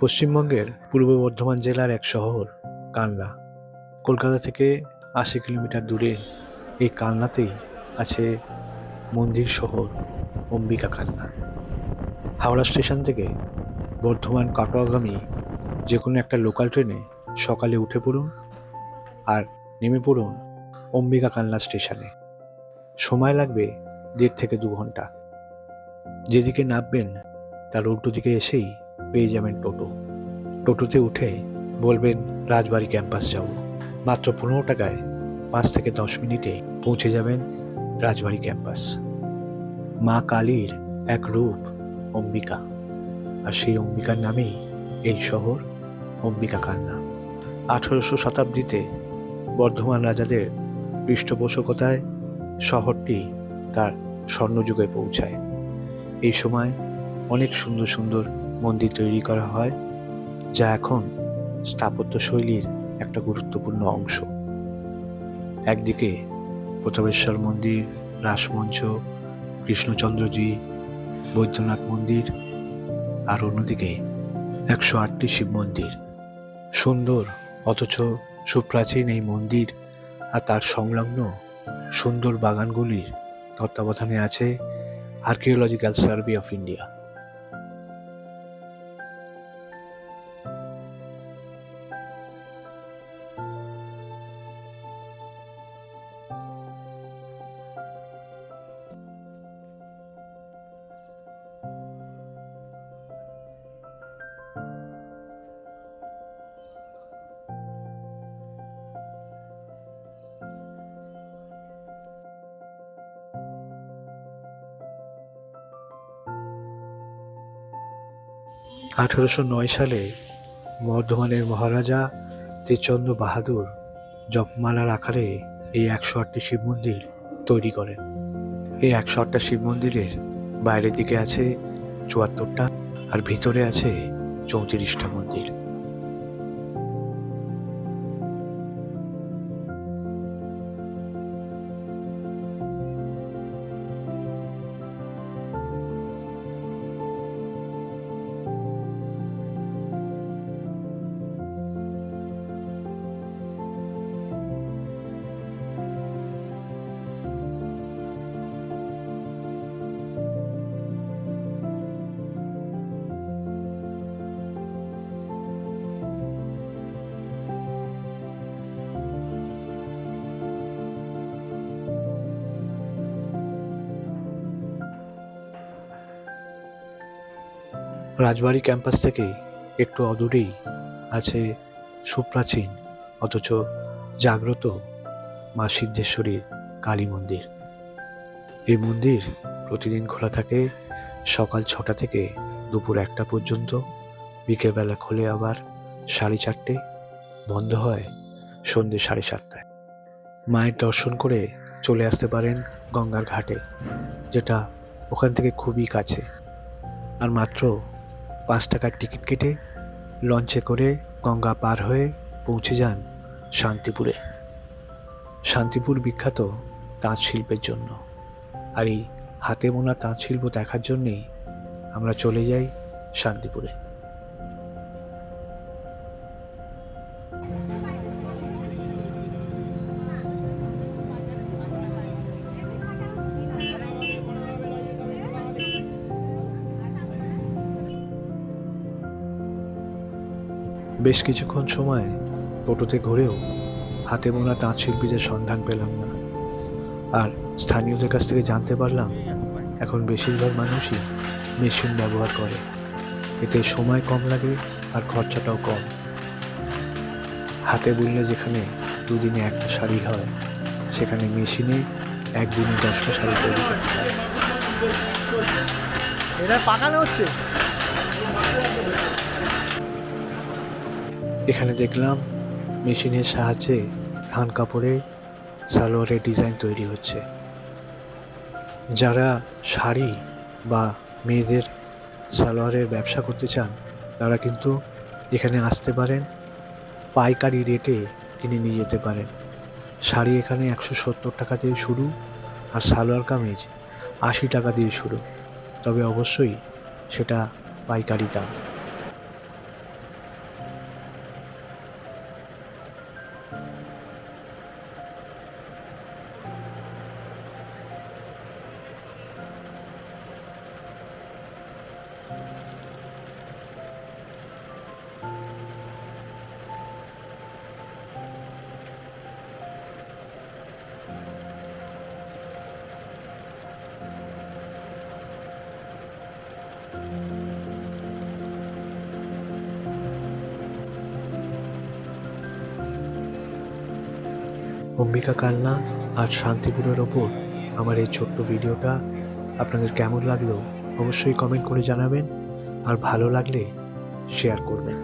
পশ্চিমবঙ্গের পূর্ব বর্ধমান জেলার এক শহর, কালনা। কলকাতা থেকে আশি কিলোমিটার দূরে এই কান্নাতেই আছে মন্দির শহর, অম্বিকা কান্না হাওড়া স্টেশন থেকে বর্ধমান কাটোয়াগামী যে কোনো একটা লোকাল ট্রেনে সকালে উঠে পড়ুন আর নেমে পড়ুন অম্বিকা কান্না স্টেশনে। সময় লাগবে দেড় থেকে দু ঘণ্টা। যেদিকে নামবেন, তার উল্টো দিকে এসেই পেয়ে যাবেন টোটো। টোটোতে উঠে বলবেন, রাজবাড়ি ক্যাম্পাস যাব। মাত্র পনেরো টাকায় পাঁচ থেকে দশ মিনিটে পৌঁছে যাবেন রাজবাড়ি ক্যাম্পাস। মা কালীর এক রূপ, অম্বিকা। আর সেই অম্বিকার নামেই এই শহর অম্বিকা কান্না। আঠারোশো শতাব্দীতে বর্ধমান রাজাদের পৃষ্ঠপোষকতায় শহরটি তার স্বর্ণযুগে পৌঁছায়। এই সময় অনেক সুন্দর সুন্দর মন্দির তৈরি করা হয়, যা এখন স্থাপত্য শৈলীর একটা গুরুত্বপূর্ণ অংশ। একদিকে প্রতাপেশ্বর মন্দির, রাসমঞ্চ, কৃষ্ণচন্দ্রজি, বৈদ্যনাথ মন্দির, আর অন্যদিকে একশো আটটি শিব মন্দির। সুন্দর অথচ সুপ্রাচীন এই মন্দির আর তার সংলগ্ন সুন্দর বাগানগুলির তত্ত্বাবধানে আছে আর্কিওলজিক্যাল সার্ভে অফ ইন্ডিয়া আঠারোশো নয় সালে বর্ধমানের মহারাজা ত্রিচন্দ্র বাহাদুর জপমালার আকারে এই একশো আটটি শিব মন্দির তৈরি করেন। এই একশো আটটা শিব মন্দিরের বাইরের দিকে আছে চুয়াত্তরটা আর ভিতরে আছে চৌত্রিশটা মন্দির। রাজবাড়ি ক্যাম্পাস থেকে একটু অদূরেই আছে সুপ্রাচীন, অথচ জাগ্রত মা সিদ্ধেশ্বরীর কালী মন্দির। এই মন্দির প্রতিদিন খোলা থাকে সকাল ছটা থেকে দুপুর একটা পর্যন্ত। বিকেলবেলা খোলে আবার সাড়ে চারটে, বন্ধ হয় সন্ধ্যে সাড়ে সাতটায়। মায়ের দর্শন করে চলে আসতে পারেন গঙ্গার ঘাটে, যেটা ওখান থেকে খুবই কাছে। আর মাত্র পাঁচ টাকার টিকিট কেটে লঞ্চে করে গঙ্গা পার হয়ে পৌঁছে যান শান্তিপুরে। শান্তিপুর বিখ্যাত তাঁত শিল্পের জন্য। আর এই হাতে বোনা তাঁত শিল্প দেখার জন্যেই আমরা চলে যাই শান্তিপুরে। বেশ কিছুক্ষণ সময় টোটোতে ঘুরেও হাতে বোনা তাঁত শিল্পীদের সন্ধান পেলাম না। আর স্থানীয়দের কাছ থেকে জানতে পারলাম, এখন বেশিরভাগ মানুষই মেশিন ব্যবহার করে। এতে সময় কম লাগে আর খরচাটাও কম। হাতে বুনলে যেখানে দুদিনে একটা শাড়ি হয়, সেখানে মেশিনে একদিনে দশটা শাড়ি তৈরি করতে হয়। এটা পাকানো হচ্ছে। এখানে দেখলাম মেশিনের সাহায্যে ধান কাপড়ে সালোয়ারের ডিজাইন তৈরি হচ্ছে। যারা শাড়ি বা মেয়েদের সালোয়ারের ব্যবসা করতে চান, তারা কিন্তু এখানে আসতে পারেন, পাইকারি রেটে কিনে নিয়ে যেতে পারেন। শাড়ি এখানে একশো সত্তর টাকা দিয়ে শুরু আর সালোয়ার কামিজ আশি টাকা দিয়ে শুরু। তবে অবশ্যই সেটা পাইকারি দাম। অম্বিকা কান্না আর শান্তিপুরের ওপর আমার এই ছোট্ট ভিডিওটা আপনাদের কেমন লাগল অবশ্যই কমেন্ট করে জানাবেন আর ভালো লাগলে শেয়ার করবেন।